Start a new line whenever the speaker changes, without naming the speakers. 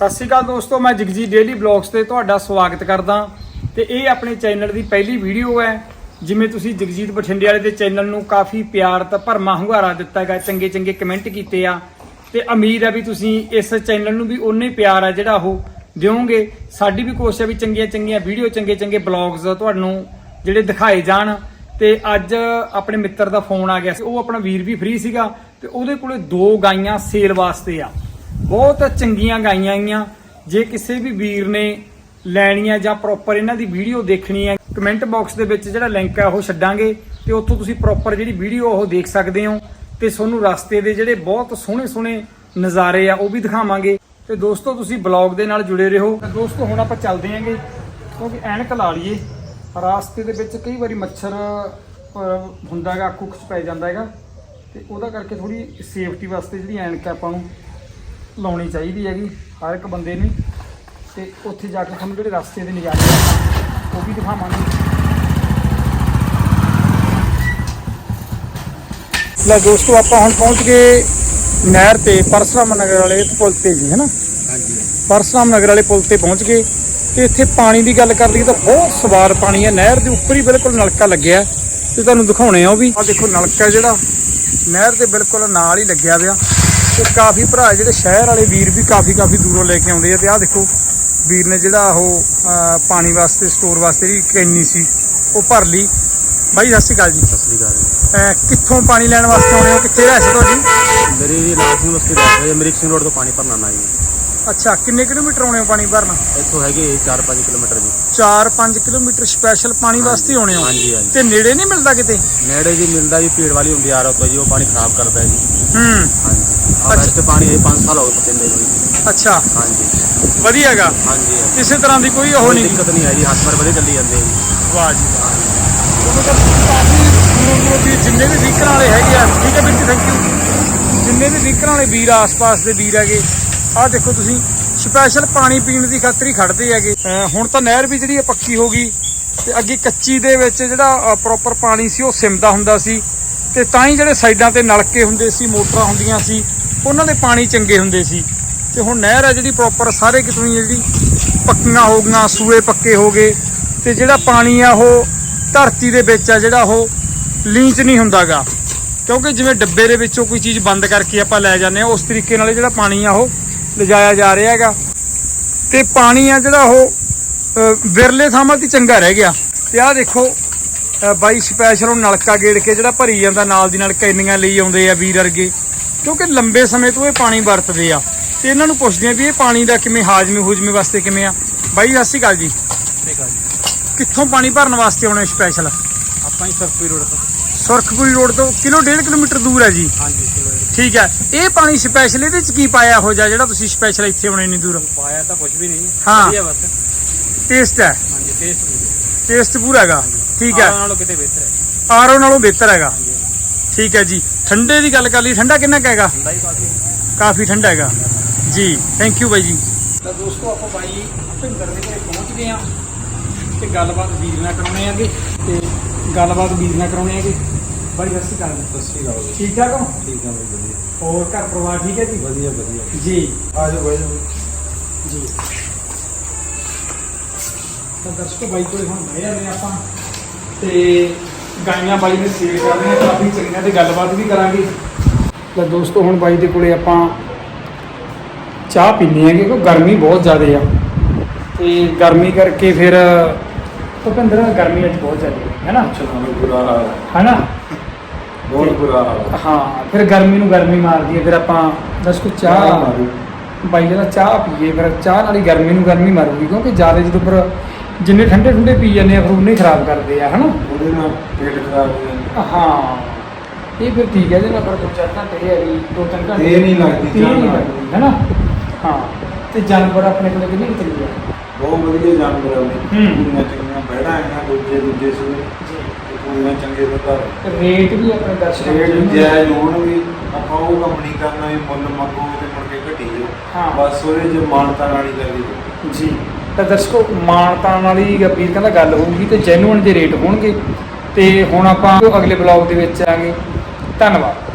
ਸਤਿ ਸ਼੍ਰੀ ਅਕਾਲ ਦੋਸਤੋ, ਮੈਂ ਜਗਜੀਤ ਡੇਲੀ ਬਲੌਗਸ ਤੇ ਤੁਹਾਡਾ ਸਵਾਗਤ ਕਰਦਾ। ਤੇ ਇਹ ਆਪਣੇ ਚੈਨਲ ਦੀ ਪਹਿਲੀ ਵੀਡੀਓ ਹੈ, ਜਿਵੇਂ ਤੁਸੀਂ ਜਗਜੀਤ ਬਠਿੰਡੇ ਵਾਲੇ ਦੇ ਚੈਨਲ ਨੂੰ ਕਾਫੀ ਪਿਆਰ ਤਾਂ ਭਰਮਾ ਹੁੰਗਾਰਾ ਦਿੱਤਾ ਹੈਗਾ ਚੰਗੇ ਚੰਗੇ ਕਮੈਂਟ ਕੀਤੇ ਆ। ਤੇ ਉਮੀਦ ਹੈ ਵੀ ਤੁਸੀਂ ਇਸ ਚੈਨਲ ਨੂੰ ਵੀ ਉਨੇ ਪਿਆਰ ਆ ਜਿਹੜਾ ਉਹ ਦਿਓਗੇ। ਸਾਡੀ ਵੀ ਕੋਸ਼ਿਸ਼ ਹੈ ਵੀ ਚੰਗੀਆਂ ਚੰਗੀਆਂ ਵੀਡੀਓ ਚੰਗੇ ਚੰਗੇ ਬਲੌਗਸ ਤੁਹਾਨੂੰ ਜਿਹੜੇ ਦਿਖਾਏ ਜਾਣ। ਤੇ ਅੱਜ ਆਪਣੇ ਮਿੱਤਰ ਦਾ ਫੋਨ ਆ ਗਿਆ ਸੀ, ਉਹ ਆਪਣਾ ਵੀਰ ਵੀ ਫ੍ਰੀ ਸੀਗਾ, ਤੇ ਉਹਦੇ ਕੋਲੇ ਦੋ ਗਾਈਆਂ ਸੇਲ ਵਾਸਤੇ ਆ। ਬਹੁਤ ਚੰਗੀਆਂ ਗਾਈਆਂ ਆਈਆਂ। ਜੇ ਕਿਸੇ ਵੀ ਵੀਰ ਨੇ ਲੈਣੀਆਂ ਜਾਂ ਪ੍ਰੋਪਰ ਇਹਨਾਂ ਦੀ ਵੀਡੀਓ ਦੇਖਣੀ ਹੈ ਕਮੈਂਟ ਬਾਕਸ ਦੇ ਵਿੱਚ ਜਿਹੜਾ ਲਿੰਕ ਹੈ ਉਹ ਛੱਡਾਂਗੇ ਤੇ ਉੱਥੋਂ ਤੁਸੀਂ ਪ੍ਰੋਪਰ ਜਿਹੜੀ ਵੀਡੀਓ ਉਹ ਦੇਖ ਸਕਦੇ ਹੋ ਤੇ ਤੁਹਾਨੂੰ ਰਸਤੇ ਦੇ ਜਿਹੜੇ ਬਹੁਤ ਸੋਹਣੇ ਸੋਹਣੇ ਨਜ਼ਾਰੇ ਆ ਉਹ ਵੀ ਦਿਖਾਵਾਂਗੇ। ਤੇ ਦੋਸਤੋ, ਤੁਸੀਂ ਬਲੌਗ ਦੇ ਨਾਲ ਜੁੜੇ ਰਹੋ। ਤਾਂ ਦੋਸਤੋ, ਹੁਣ ਆਪਾਂ ਚੱਲਦੇ ਆਂਗੇ ਕਿਉਂਕਿ ਐਨਕ ਲਾ ਲਈਏ। ਰਾਸਤੇ ਦੇ ਵਿੱਚ ਕਈ ਵਾਰੀ ਮੱਛਰ ਹੁੰਦਾ ਹੈਗਾ ਕੁੱਖ ਪੈ ਜਾਂਦਾ ਹੈਗਾ ਤੇ ਉਹਦਾ ਕਰਕੇ ਥੋੜੀ ਸੇਫਟੀ ਵਾਸਤੇ ਜਿਹੜੀ ਐਨਕ ਹੈ ਆਪਾਂ ਨੂੰ ਲਾਉਣੀ ਚਾਹੀਦੀ ਹੈਗੀ ਹਰ ਇੱਕ ਬੰਦੇ ਨੂੰ। ਤੇ ਉੱਥੇ ਜਾ ਕੇ ਤੁਹਾਨੂੰ ਜਿਹੜੇ ਰਸਤੇ ਦੇ ਨਜ਼ਾਰੇ ਆ ਉਹ ਵੀ ਦਿਖਾਵਾਂਗੇ। ਲੈ ਦੋਸਤੋ ਆਪਾਂ ਹੁਣ ਪਹੁੰਚ ਗਏ ਨਹਿਰ ਤੇ ਪਰਸਰਾਮ ਨਗਰ ਵਾਲੇ ਪੁਲ ਤੇ ਜੀ ਹੈਨਾ?
ਹਾਂਜੀ।
ਪਰਸਰਾਮ ਨਗਰ ਵਾਲੇ ਪੁਲ ਤੇ ਪਹੁੰਚ ਗਏ। ਤੇ ਇੱਥੇ ਪਾਣੀ ਦੀ ਗੱਲ ਕਰ ਲਈਏ ਤਾਂ ਬਹੁਤ ਸਵਾਰ ਪਾਣੀ ਹੈ। ਨਹਿਰ ਦੇ ਉੱਪਰ ਹੀ ਬਿਲਕੁਲ ਨਲਕਾ ਲੱਗਿਆ। ਤੇ ਤੁਹਾਨੂੰ ਦਿਖਾਉਣੇ ਆ ਉਹ ਵੀ। ਆ ਦੇਖੋ ਨਲਕਾ ਜਿਹੜਾ ਨਹਿਰ ਦੇ ਬਿਲਕੁਲ ਨਾਲ ਹੀ ਲੱਗਿਆ ਪਿਆ। ਤੇ ਕਾਫੀ ਭਰਾ ਜਿਹੜੇ ਸ਼ਹਿਰ ਵਾਲੇ ਵੀਰ ਵੀ ਕਾਫੀ ਕਾਫੀ ਦੂਰੋਂ ਲੈ ਕੇ ਆਉਂਦੇ ਆ ਤੇ ਆਹ ਦੇਖੋ ਵੀਰ ਨੇ ਜਿਹੜਾ ਉਹ ਪਾਣੀ ਵਾਸਤੇ ਸਟੋਰ ਵਾਸਤੇ ਜਿਹੜੀ ਕੈਨੀ ਸੀ ਉਹ ਭਰ ਲਈ। ਬਾਈ ਸਤਿ ਸ਼੍ਰੀ ਅਕਾਲ ਜੀ।
ਸਤਿ ਸ੍ਰੀ ਅਕਾਲ
ਕਿੱਥੋਂ ਪਾਣੀ ਲੈਣ ਵਾਸਤੇ ਆਉਣੇ ਹੋ? ਕਿੱਥੇ ਰਹਿ ਤੁਹਾਡੀ?
ਮੇਰੀ ਜੀ ਲਾਲ ਸਿੰਘ ਬਸਤੀ ਰਹਿ ਹੈ ਅਮਰੀਕ ਸਿੰਘ ਰੋਡ ਤੋਂ ਪਾਣੀ ਭਰਨਾ ਨਾ ਜੀ
ਅੱਛਾ ਕਿੰਨੇ ਕਿਲੋਮੀਟਰ ਆਉਣੇ ਹੋ ਪਾਣੀ ਭਰਨ?
ਇੱਥੋਂ ਹੈਗੇ 4-5 ਕਿਲੋਮੀਟਰ ਜੀ।
4-5 ਕਿਲੋਮੀਟਰ ਸਪੈਸ਼ਲ ਪਾਣੀ ਵਾਸਤੇ ਆਉਣੇ ਹੋ?
ਹਾਂਜੀ ਹਾਂਜੀ।
ਤੇ ਨੇੜੇ ਨਹੀਂ ਮਿਲਦਾ ਕਿਤੇ?
ਨੇੜੇ ਜੀ ਮਿਲਦਾ ਜੀ ਭੀੜ ਵਾਲੀ ਹੁੰਦੀ ਆ ਤੋਂ ਜੀ ਉਹ ਪਾਣੀ ਖਰਾਬ ਕਰਦਾ ਜੀ।
ਹੂੰ।
ਹਾਂਜੀ।
ਅੱਛਾ।
ਵੈਸੇ ਪਾਣੀ ਇਹ 5 ਸਾਲ ਹੋ ਗਏ ਪਤੰਦੇ ਨੂੰ
ਅੱਛਾ।
ਹਾਂਜੀ।
ਵਧੀਆਗਾ।
ਹਾਂਜੀ।
ਕਿਸੇ ਤਰ੍ਹਾਂ ਦੀ ਕੋਈ ਉਹ ਨਹੀਂ।
ਦਿੱਕਤ ਨਹੀਂ ਹੈ ਜੀ ਹੱਥ ਪਰ ਵਧੇ ਚੱਲੀ ਜਾਂਦੇ ਜੀ।
ਵਾਹ ਜੀ ਵਾਹ। ਤਾਂ ਜਿੰਨੇ ਵੀ ਵੀਕਰ ਵਾਲੇ ਹੈਗੇ ਆ ਠੀਕ ਹੈ ਵੀਰ ਜੀ ਥੈਂਕ ਯੂ ਜਿੰਨੇ ਵੀ ਵੀਕਰ ਵਾਲੇ ਵੀਰ ਆਸ-ਪਾਸ ਦੇ ਵੀਰ ਹੈਗੇ ਆਹ ਦੇਖੋ ਤੁਸੀਂ ਸਪੈਸ਼ਲ ਪਾਣੀ ਪੀਣ ਦੀ ਖਾਤਰ ਹੀ ਖੜਦੇ ਹੈਗੇ। ਹੁਣ ਤਾਂ ਨਹਿਰ ਵੀ ਜਿਹੜੀ ਹੈ ਪੱਕੀ ਹੋ ਗਈ, ਤੇ ਅੱਗੇ ਕੱਚੀ ਦੇ ਵਿੱਚ ਜਿਹੜਾ ਪ੍ਰੋਪਰ ਪਾਣੀ ਸੀ, ਉਹ ਸਿਮਦਾ ਹੁੰਦਾ ਸੀ। ਤੇ ਤਾਂ ਹੀ ਜਿਹੜੇ ਸਾਈਡਾਂ ਤੇ ਨਲਕੇ ਹੁੰਦੇ ਸੀ, ਮੋਟਰਾਂ ਹੁੰਦੀਆਂ ਸੀ, ਉਹਨਾਂ ਦੇ ਪਾਣੀ ਚੰਗੇ ਹੁੰਦੇ ਸੀ। ਤੇ ਹੁਣ ਨਹਿਰ ਹੈ ਜਿਹੜੀ ਪ੍ਰੋਪਰ ਸਾਰੇ ਕਿਤੋਂ ਜਿਹੜੀ ਪੱਕੀਆਂ ਹੋ ਗਈਆਂ, ਸੂਏ ਪੱਕੇ ਹੋ ਗਏ। ਤੇ ਜਿਹੜਾ ਪਾਣੀ ਆ ਉਹ ਧਰਤੀ ਦੇ ਵਿੱਚ ਆ ਜਿਹੜਾ ਉਹ ਲੀਂਚ ਨਹੀਂ ਹੁੰਦਾਗਾ। ਕਿਉਂਕਿ ਜਿਵੇਂ ਡੱਬੇ ਦੇ ਵਿੱਚੋਂ ਕੋਈ ਚੀਜ਼ ਬੰਦ ਕਰਕੇ ਆਪਾਂ ਲੈ ਜਾਂਦੇ ਆ ਉਸ ਤਰੀਕੇ ਨਾਲ ਜਿਹੜਾ ਪਾਣੀ ਆ ਉਹ ਲਿਜਾਇਆ ਜਾ ਰਿਹਾ ਹੈਗਾ। ਤੇ ਪਾਣੀ ਆ ਜਿਹੜਾ ਉਹ ਵਿਰਲੇ ਥਾਵਾਂ ਤੇ ਚੰਗਾ ਰਹਿ ਗਿਆ। ਤੇ ਆਹ ਦੇਖੋ ਬਾਈ ਸਪੈਸ਼ਲ ਉਹ ਨਲਕਾ ਗੇੜ ਕੇ ਜਿਹੜਾ ਭਰੀ ਜਾਂਦਾ ਨਾਲ ਦੀ ਨਾਲ ਕੈਨੀਆਂ ਲਈ ਆਉਂਦੇ ਆ ਵੀਰ ਵਰਗੇ। ਕਿਉਂਕਿ ਲੰਬੇ ਸਮੇਂ ਤੋਂ ਇਹ ਪਾਣੀ ਵਰਤਦੇ ਆ। ਤੇ ਇਹਨਾਂ ਨੂੰ ਪੁੱਛਦੇ ਆ ਵੀ ਇਹ ਪਾਣੀ ਦਾ ਕਿਵੇਂ ਹਾਜ਼ਮੇ ਹੂਜਮੇ ਵਾਸਤੇ ਕਿਵੇਂ ਆ। ਬਾਈ ਸਤਿ ਸ਼੍ਰੀ ਅਕਾਲ ਜੀ। ਕਿੱਥੋਂ ਪਾਣੀ ਭਰਨ ਵਾਸਤੇ ਆਉਣੇ ਸਪੈਸ਼ਲ?
ਆਪਾਂ ਹੀ ਸਰਪੀ ਰੋਡ ਤੋਂ।
ਸੁਰਖਪੁਰੀ ਰੋਡ ਤੋਂ ਕਿਲੋ ਡੇਢ ਕਿਲੋਮੀਟਰ ਦੂਰ ਹੈ ਜੀ।
ਹਾਂਜੀ
ਠੀਕ ਹੈ। ਇਹ ਪਾਣੀ ਸਪੈਸ਼ਲ ਇਹਦੇ ਚ ਕੀ ਪਾਇਆ ਹੋ ਜਾ ਜਿਹੜਾ ਤੁਸੀਂ ਸਪੈਸ਼ਲ ਇੱਥੇ ਆਉਣੇ ਨਹੀਂ ਦੂਰ?
ਪਾਇਆ ਤਾਂ ਕੁਝ ਵੀ ਨਹੀਂ।
ਹਾਂ।
ਵਧੀਆ ਬਸ।
ਟੇਸਟ ਹੈ।
ਹਾਂਜੀ ਟੇਸਟ
ਟੇਸਟ ਪੂਰਾ ਹੈਗਾ। ਠੀਕ ਹੈ।
ਨਾਲੋਂ ਕਿਤੇ ਬਿਹਤਰ ਹੈ।
ਆਰਓ ਨਾਲੋਂ ਬਿਹਤਰ ਹੈਗਾ।
ਹਾਂਜੀ
ਠੀਕ ਹੈ ਜੀ। ਠੰਡੇ ਦੀ ਗੱਲ ਕਰ ਲਈ। ਠੰਡਾ ਕਿੰਨਾ ਕੁ ਹੈਗਾ?
ਹੁੰਦਾ ਹੀ ਕਾਫੀ
ਕਾਫੀ ਠੰਡਾ ਹੈਗਾ। ਜੀ ਥੈਂਕ ਯੂ ਬਾਈ ਜੀ। ਤਾਂ ਦੋਸਤੋ ਆਪਾਂ ਬਾਈ ਭਿੰਦਰ ਦੇ ਘਰੇ ਪਹੁੰਚ ਗਏ ਆ ਤੇ ਗੱਲਬਾਤ ਵੀਰ ਨਾਲ ਕਰਾਉਣੇ ਆਗੇ ਤੇ ਗੱਲਬਾਤ ਵੀਰ ਨਾਲ ਕਰਾਉਣੇ ਆਗੇ ਬਾਈ ਸਤਿ ਸ਼੍ਰੀ ਅਕਾਲ ਜੀ।
ਸਤਿ ਸ੍ਰੀ ਅਕਾਲ ਜੀ।
ਠੀਕ ਠਾਕ ਹੋ?
ਠੀਕ ਹੈ ਬਾਈ ਵਧੀਆ।
ਹੋਰ ਘਰ ਪਰਿਵਾਰ ਠੀਕ ਹੈ ਜੀ?
ਵਧੀਆ ਵਧੀਆ।
ਜੀ।
ਆ ਜਾਓ ਬਾਈ
ਜੀ। ਤਾਂ ਦਰਸ਼ਕੋ ਬਾਈ ਕੋਲੇ ਹੁਣ ਬਹਿ ਜਾਂਦੇ ਹਾਂ ਆਪਾਂ। ਤੇ ਗਾਈਆਂ ਬਾਈ ਨੇ ਸੇਲ ਕਰ ਰਹੇ ਆ ਕਾਫੀ ਚੰਗੀਆਂ ਤੇ ਗੱਲਬਾਤ ਵੀ ਕਰਾਂਗੇ। ਤਾਂ ਦੋਸਤੋ ਹੁਣ ਬਾਈ ਦੇ ਕੋਲੇ ਆਪਾਂ ਚਾਹ ਪੀਂਦੇ ਆਂਗੇ ਕਿਉਂਕਿ ਗਰਮੀ ਬਹੁਤ ਜ਼ਿਆਦਾ ਆ। ਤੇ ਗਰਮੀ ਕਰਕੇ ਫਿਰ ਭੁਪਿੰਦਰ ਗਰਮੀ ਅੱਜ ਬਹੁਤ ਜ਼ਿਆਦਾ ਹੈ ਹੈਨਾ
ਚਲੋ ਬੁਰਾ ਹਾਲ ਹੈ
ਹੈਨਾ
ਬਹੁਤ ਬੁਰਾ ਹਾਲ ਹੈ।
ਹਾਂ ਫਿਰ ਗਰਮੀ ਨੂੰ ਗਰਮੀ ਮਾਰਦੀ ਹੈ ਫਿਰ ਆਪਾਂ ਦਰਸ਼ਕੋ ਚਾਹ ਬਾਈ ਜਿਹੜਾ ਚਾਹ ਪੀਏ ਫਿਰ ਚਾਹ ਨਾਲ ਹੀ ਗਰਮੀ ਨੂੰ ਗਰਮੀ ਮਾਰੂਗੀ ਕਿਉਂਕਿ ਜ਼ਿਆਦਾ ਜਦੋਂ ਪਰ ਜਿੰਨੇ ਠੰਡੇ ਠੰਡੇ ਪੀ ਜਾਂਦੇ ਆ ਫਿਰ ਉਨੇ ਹੀ ਖਰਾਬ ਕਰਦੇ ਆ ਹਨਾ?
ਉਹਦੇ ਨਾਲ ਪੇਟ ਖਰਾਬ ਹੋ ਜਾਂਦਾ।
ਹਾਂ ਇਹ ਫਿਰ ਠੀਕ ਹੈ ਇਹਦੇ ਨਾਲ ਪਰ ਦੋ ਚਾਰ ਘੰਟੇ ਹੈ ਵੀ ਦੋ ਤਿੰਨ ਘੰਟੇ
ਦੇਰ ਨਹੀਂ ਲੱਗਦੀ
ਦੇਰ ਨਹੀਂ
ਚਾਹ ਨਾਲ।
ਲੱਗਦੀ ਹੈਨਾ? ਹਾਂ ਤੇ ਜਾਨਵਰ ਆਪਣੇ ਕੋਲ ਕਿੰਨੀ ਕੁ ਚੰਗੀ ਆ
ਬਹੁਤ ਵਧੀਆ ਜਾਨਵਰ ਆ ਉਹ।
ਹੂੰ।
ਪੂਰੀਆਂ ਚੰਗੀਆਂ ਬੈੜਾ ਆਈਆਂ ਦੂਜੇ ਦੂਜੇ ਸੀ ਪੂਰੀਆਂ ਚੰਗੇ ਬਤਾ
ਰੇਟ ਵੀ ਆਪਣੇ ਦਰਸ਼ਕਾਂ
ਰੇਟ ਜਾਇਜ਼ ਹੋਣ ਵੀ ਆਪਾਂ ਉਹ ਕੰਮ ਨਹੀਂ ਕਰਨਾ ਵੀ ਮੁੱਲ ਮੰਗੋ ਤੇ ਮੁੜ ਕੇ ਘਟੀ ਜਾਓ
ਹਾਂ।
ਬਸ ਉਹਦੇ ਚ ਮਾਨਤਾ ਵਾਲੀ ਕਰੀ
ਜੀ। ਤਾਂ ਦਰਸ਼ਕੋ ਮਾਨਤਾ ਵਾਲੀ ਵੀਰ ਕਹਿੰਦਾ ਗੱਲ ਹੋਊਗੀ ਤੇ ਜੈਨੂਅਨ ਦੇ ਰੇਟ ਹੋਣਗੇ ਤੇ ਹੁਣ ਆਪਾਂ ਅਗਲੇ ਬਲੌਗ ਦੇ ਵਿੱਚ ਆਂਗੇ ਧੰਨਵਾਦ।